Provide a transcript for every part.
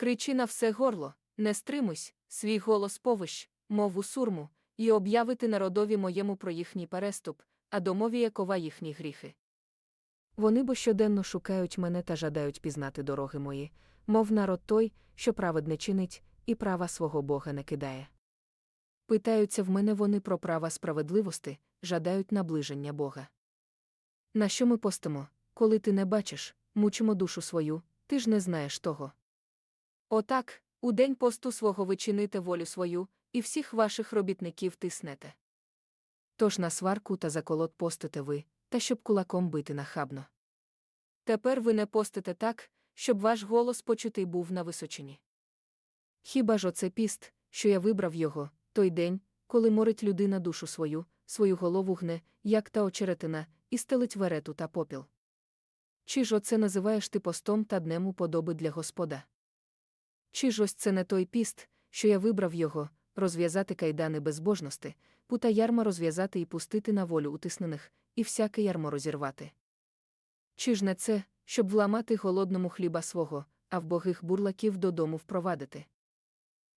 Кричи на все горло, не стримуйсь, свій голос повищ, мов у сурму, і об'явити народові моєму про їхній переступ, а домові Якова їхні гріхи. Вони бо щоденно шукають мене та жадають пізнати дороги мої, мов народ той, що праведне чинить, і права свого Бога не кидає. Питаються в мене вони про права справедливости, жадають наближення Бога. На що ми постимо, коли ти не бачиш, мучимо душу свою, ти ж не знаєш того. Отак, у день посту свого ви чините волю свою, і всіх ваших робітників тиснете. Тож на сварку та заколот постите ви, та щоб кулаком бити нахабно. Тепер ви не постите так, щоб ваш голос почутий був на височині. Хіба ж оце піст, що я вибрав його, той день, коли морить людина душу свою, свою голову гне, як та очеретина, і стелить верету та попіл. Чи ж оце називаєш ти постом та днем уподоби для Господа? Чи ж ось це не той піст, що я вибрав його, розв'язати кайдани безбожності, пута ярма розв'язати і пустити на волю утиснених, і всяке ярмо розірвати? Чи ж не це, щоб вламати голодному хліба свого, а в богих бурлаків додому впровадити?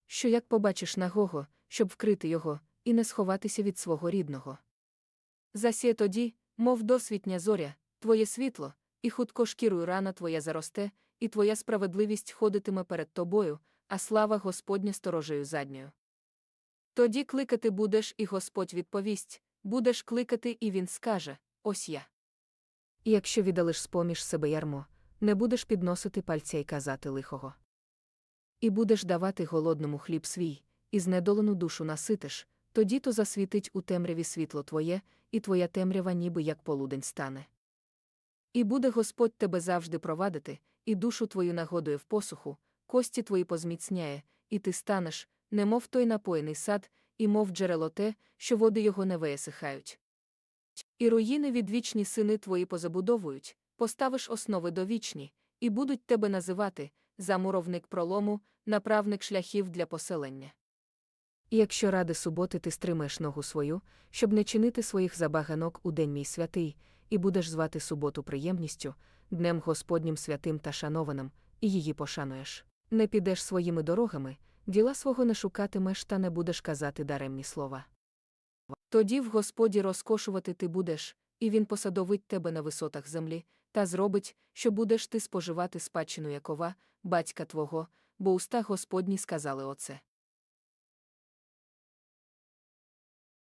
Що як побачиш нагого, щоб вкрити його, і не сховатися від свого рідного? Засіє тоді, мов досвітня зоря, твоє світло, і хутко шкірою рана твоя заросте, і твоя справедливість ходитиме перед тобою, а слава Господня сторожею задньою. Тоді кликати будеш, і Господь відповість, будеш кликати, і він скаже: Ось я. І якщо віддалиш споміж себе ярмо, не будеш підносити пальця й казати лихого. І будеш давати голодному хліб свій, і знедолену душу наситиш, тоді то засвітить у темряві світло твоє, і твоя темрява ніби як полудень стане. І буде Господь тебе завжди провадити, і душу твою нагодує в посуху, кості твої позміцняє, і ти станеш, немов той напоєний сад, і мов джерело те, що води його не висихають. І руїни відвічні сини твої позабудовують, поставиш основи довічні, і будуть тебе називати замуровник пролому, направник шляхів для поселення. І якщо ради суботи ти стримаєш ногу свою, щоб не чинити своїх забаганок у день мій святий, і будеш звати суботу приємністю, днем Господнім святим та шанованим, і її пошануєш. Не підеш своїми дорогами, діла свого не шукатимеш та не будеш казати даремні слова. Тоді в Господі розкошувати ти будеш, і він посадовить тебе на висотах землі, та зробить, що будеш ти споживати спадщину Якова, батька твого, бо уста Господні сказали оце.